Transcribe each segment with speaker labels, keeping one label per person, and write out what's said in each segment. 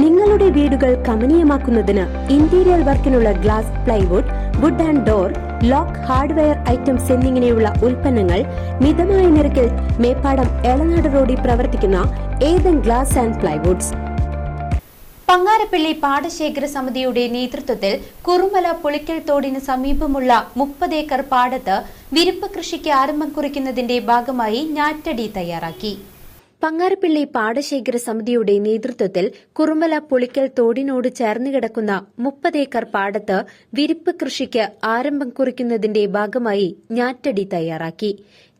Speaker 1: നിങ്ങളുടെ വീടുകൾ കമനീയമാക്കുന്നതിന് interior വർക്കിനുള്ള glass plywood wood and door lock hardware items എന്നിങ്ങനെയുള്ള ഉൽപ്പന്നങ്ങൾ മിതമായ നിരക്കിൽ മേപ്പാടം എളനാട് റോഡിൽ പ്രവർത്തിക്കുന്ന Ethan glass and plywoods
Speaker 2: Pangarappilly പാടശേഖര സമിതിയുടെ നേതൃത്വത്തിൽ കുറുമല പുളിക്കൽ തോടിന് സമീപമുള്ള മുപ്പത് ഏക്കർ പാടത്ത് വിരിപ്പ് കൃഷിക്ക് ആരംഭം കുറിക്കുന്നതിന്റെ ഭാഗമായി ഞാറ്റടി തയ്യാറാക്കി. പങ്ങാരപ്പള്ളി പാടശേഖര സമിതിയുടെ നേതൃത്വത്തിൽ കുറുമല പൊളിക്കൽ തോടിനോട് ചേർന്ന് കിടക്കുന്ന മുപ്പതേക്കർ പാടത്ത് വിരിപ്പ് കൃഷിക്ക് ആരംഭം കുറിക്കുന്നതിന്റെ ഭാഗമായി ഞാറ്റടി തയ്യാറാക്കി.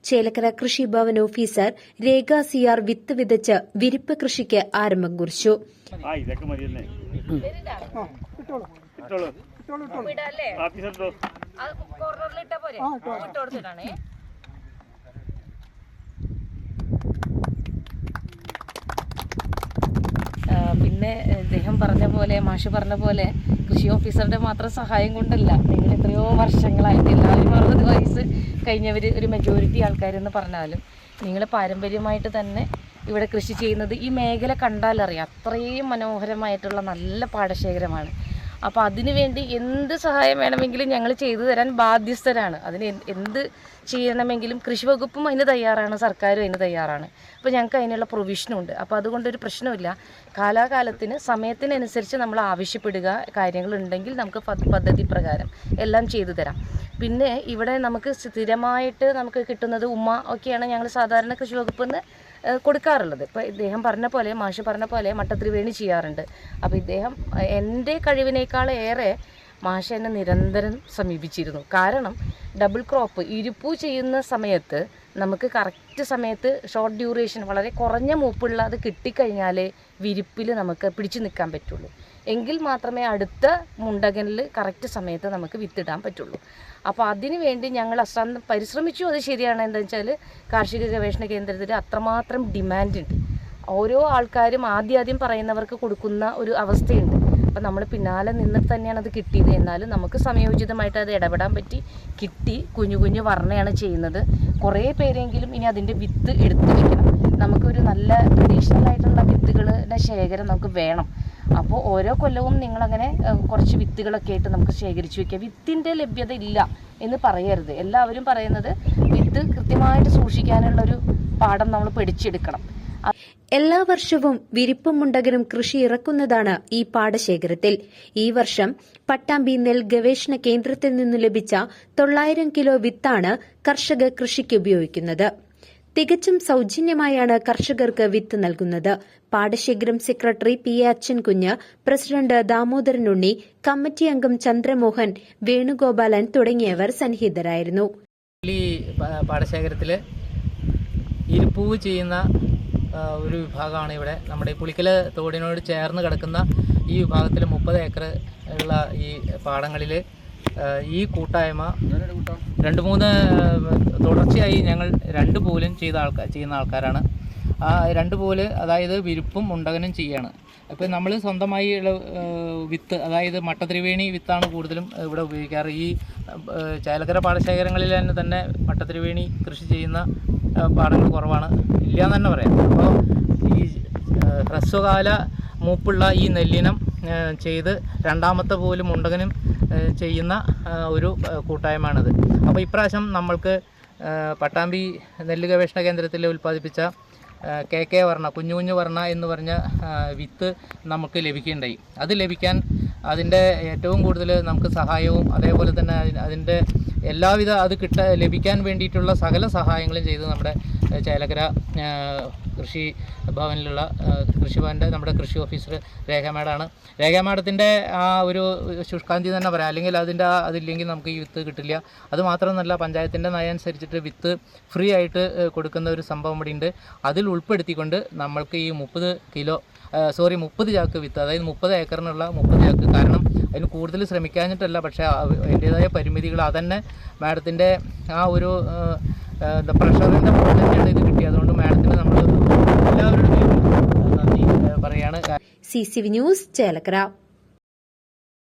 Speaker 2: ചേലക്കര കൃഷിഭവൻ ഓഫീസർ രേഖ സിയാർ വിത്ത് വിതച്ച് വിരിപ്പ് കൃഷിക്ക് ആരംഭം കുറിച്ചു.
Speaker 3: ആ
Speaker 4: പറഞ്ഞ പോലെ മാഷ് പറഞ്ഞ പോലെ കൃഷി ഓഫീസറുടെ മാത്രം സഹായം കൊണ്ടല്ല. നിങ്ങൾ എത്രയോ വർഷങ്ങളായിട്ട് എല്ലാവരും അറുപത് വയസ്സ് കഴിഞ്ഞവർ ഒരു മെജോറിറ്റി ആൾക്കാരെന്ന് പറഞ്ഞാലും നിങ്ങൾ പാരമ്പര്യമായിട്ട് തന്നെ ഇവിടെ കൃഷി ചെയ്യുന്നത് ഈ മേഖല കണ്ടാലറിയാം. അത്രയും മനോഹരമായിട്ടുള്ള നല്ല പാടശേഖരമാണ്. അപ്പോൾ അതിനുവേണ്ടി എന്ത് സഹായം വേണമെങ്കിലും ഞങ്ങൾ ചെയ്തു തരാൻ ബാധ്യസ്ഥരാണ്. അതിന് എന്ത് ചെയ്യണമെങ്കിലും കൃഷി വകുപ്പും അതിന് തയ്യാറാണ് സർക്കാരും അതിന് തയ്യാറാണ്. അപ്പോൾ ഞങ്ങൾക്ക് അതിനുള്ള പ്രൊവിഷനുണ്ട് അപ്പോൾ അതുകൊണ്ടൊരു പ്രശ്നമില്ല കാലാകാലത്തിന് സമയത്തിനനുസരിച്ച് നമ്മൾ ആവശ്യപ്പെടുക കാര്യങ്ങളുണ്ടെങ്കിൽ നമുക്ക് പദ്ധതി പ്രകാരം എല്ലാം ചെയ്തു തരാം. പിന്നെ ഇവിടെ നമുക്ക് സ്ഥിരമായിട്ട് നമുക്ക് കിട്ടുന്നത് ഉമ്മ ഒക്കെയാണ് ഞങ്ങൾ സാധാരണ കൃഷി വകുപ്പിൽ നിന്ന് കൊടുക്കാറുള്ളത്. ഇപ്പോൾ ഇദ്ദേഹം പറഞ്ഞ പോലെ മാഷ് പറഞ്ഞ പോലെ മട്ടത്രിവേണി ചെയ്യാറുണ്ട്. അപ്പോൾ ഇദ്ദേഹം എന്റെ കഴിവിനേക്കാൾ ഏറെ മാഷ എന്നെ നിരന്തരം സമീപിച്ചിരുന്നു. കാരണം ഡബിൾ ക്രോപ്പ് ഇരുപ്പു ചെയ്യുന്ന സമയത്ത് നമുക്ക് കറക്റ്റ് സമയത്ത് ഷോർട്ട് ഡ്യൂറേഷൻ വളരെ കുറഞ്ഞ മൂപ്പുള്ള അത് കിട്ടിക്കഴിഞ്ഞാലേ വിരിപ്പിൽ നമുക്ക് പിടിച്ചു നിൽക്കാൻ പറ്റുള്ളൂ. എങ്കിൽ മാത്രമേ അടുത്ത മുണ്ടകനിൽ കറക്റ്റ് സമയത്ത് നമുക്ക് വിത്തിടാൻ പറ്റുള്ളൂ. അപ്പോൾ അതിനു വേണ്ടി ഞങ്ങൾ അശ്രാന്തം പരിശ്രമിച്ചു. അത് ശരിയാണ്. എന്താ വെച്ചാൽ കാർഷിക ഗവേഷണ കേന്ദ്രത്തിൽ അത്രമാത്രം ഡിമാൻഡ് ഉണ്ട്. ഓരോ ആൾക്കാരും ആദ്യം ആദ്യം പറയുന്നവർക്ക് കൊടുക്കുന്ന ഒരു അവസ്ഥയുണ്ട്. അപ്പം നമ്മൾ പിന്നാലെ നിന്ന് തന്നെയാണ് അത് കിട്ടിയത്. എന്നാലും നമുക്ക് സമയോചിതമായിട്ട് അത് ഇടപെടാൻ പറ്റി. കിട്ടി. കുഞ്ഞു കുഞ്ഞു വർണയാണ് ചെയ്യുന്നത്. കുറേ പേരെങ്കിലും ഇനി അതിന്റെ വിത്ത് എടുത്തു വെക്കണം. നമുക്കൊരു നല്ല ട്രഡീഷണൽ ആയിട്ടുള്ള വിത്തുകളുടെ ശേഖരം നമുക്ക് വേണം. അപ്പോൾ ഓരോ കൊല്ലവും നിങ്ങളങ്ങനെ കുറച്ച് വിത്തുകളൊക്കെ ആയിട്ട് നമുക്ക് ശേഖരിച്ച് വെക്കുക വിത്തിന്റെ ലഭ്യത ഇല്ല എന്ന് പറയരുത്. എല്ലാവരും പറയുന്നത് വിത്ത് കൃത്യമായിട്ട് സൂക്ഷിക്കാനുള്ളൊരു പാഠം നമ്മൾ പഠിച്ചെടുക്കണം.
Speaker 2: എല്ലാ വർഷവും വിരിപ്പും മുണ്ടകനും കൃഷി ഇറക്കുന്നതാണ് ഈ പാടശേഖരത്തിൽ. ഈ വർഷം പട്ടാമ്പി നെൽ ഗവേഷണ കേന്ദ്രത്തിൽ നിന്ന് ലഭിച്ച തൊള്ളായിരം കിലോ വിത്താണ് കർഷക കൃഷിക്ക് ഉപയോഗിക്കുന്നത്. തികച്ചും സൌജന്യമായാണ് കർഷകർക്ക് വിത്ത് നൽകുന്നത്. പാടശേഖരം secretary P A Achankunju president Damodaran Unni committee അംഗം ചന്ദ്രമോഹൻ വേണുഗോപാലൻ തുടങ്ങിയവർ സന്നിഹിതരായിരുന്നു.
Speaker 5: പാടശേഖരത്തിൽ ഇരുപ്പൂവ് ചെയ്യുന്ന ഒരു വിഭാഗമാണ് ഇവിടെ നമ്മുടെ പുളിക്കൽ തോടിനോട് ചേർന്ന് കിടക്കുന്ന ഈ വിഭാഗത്തിൽ മുപ്പത് ഏക്കർ ഉള്ള ഈ പാടങ്ങളിൽ ഈ കൂട്ടായ്മ രണ്ട് മൂന്ന് തുടർച്ചയായി ഞങ്ങൾ രണ്ട് പോലും ചെയ്ത ആൾക്കാർ ചെയ്യുന്ന ആൾക്കാരാണ്. ആ രണ്ട് പോൽ അതായത് വിരിപ്പും മുണ്ടകനും ചെയ്യാണ്. അപ്പോൾ നമ്മൾ സ്വന്തമായി ഉള്ള വിത്ത് അതായത് മട്ടത്രിവേണി വിത്താണ് കൂടുതലും ഇവിടെ ഉപയോഗിക്കാറ്. ഈ ചാലക്കര പാടശേഖരങ്ങളിൽ തന്നെ തന്നെ മട്ടത്രിവേണി കൃഷി ചെയ്യുന്ന പാടങ്ങൾ കുറവാണ്. ഇല്ല എന്ന് തന്നെ പറയാം. അപ്പോൾ ഈ ഹ്രസ്വകാല മൂപ്പുള്ള ഈ നെല്ലിനം ചെയ്ത് രണ്ടാമത്തെ പോലും മുണ്ടകനും ചെയ്യുന്ന ഒരു കൂട്ടായ്മയാണിത്. അപ്പോൾ ഇപ്രാവശ്യം നമ്മൾക്ക് പട്ടാമ്പി നെല്ല് ഗവേഷണ കേന്ദ്രത്തിൽ ഉൽപ്പാദിപ്പിച്ച കെ കെ വർണ കുഞ്ഞു കുഞ്ഞു വർണ എന്ന് പറഞ്ഞ വിത്ത് നമുക്ക് ലഭിക്കുകയുണ്ടായി. അത് ലഭിക്കാൻ അതിന്റെ ഏറ്റവും കൂടുതൽ നമുക്ക് സഹായവും അതേപോലെ തന്നെ അതിന്റെ എല്ലാവിധ അത് കിട്ട ലഭിക്കാൻ വേണ്ടിയിട്ടുള്ള സകല സഹായങ്ങളും ചെയ്ത് നമ്മുടെ ചേലകര കൃഷി ഭവനിലുള്ള കൃഷിഭവന്റെ നമ്മുടെ കൃഷി ഓഫീസർ രേഖാമേടാണ്. രേഖാമേടത്തിന്റെ ആ ഒരു ശുഷ്കാന്തി തന്നെ പറയാം. അല്ലെങ്കിൽ അതിന്റെ അതില്ലെങ്കിൽ നമുക്ക് ഈ വിത്ത് കിട്ടില്ല. അത് മാത്രമല്ല പഞ്ചായത്തിന്റെ നയം അനുസരിച്ചിട്ട് വിത്ത് ഫ്രീ ആയിട്ട് കൊടുക്കുന്ന ഒരു സംഭവം ഇവിടെ ഉണ്ട് അതിൽ ഉൾപ്പെടുത്തിക്കൊണ്ട് നമ്മൾക്ക് ഈ മുപ്പത് കിലോ സോറി മുപ്പത് ചാക്ക് വിത്ത്. അതായത് മുപ്പത് ഏക്കറിനുള്ള മുപ്പത് ചാക്ക്. കാരണം അതിന് കൂടുതൽ ശ്രമിക്കാഞ്ഞിട്ടല്ല പക്ഷേ അതിന്റേതായ പരിമിതികൾ അതന്നെ മാഡത്തിന്റെ ആ ഒരു എന്താ പ്രഷറിന്റെ തന്നെയാണ് ഇത് കിട്ടിയത്. അതുകൊണ്ട് മാഡത്തിന് നമ്മൾ എല്ലാവരുടെയും നന്ദി പറയുകയാണ്.
Speaker 2: C C V news Chelakkara.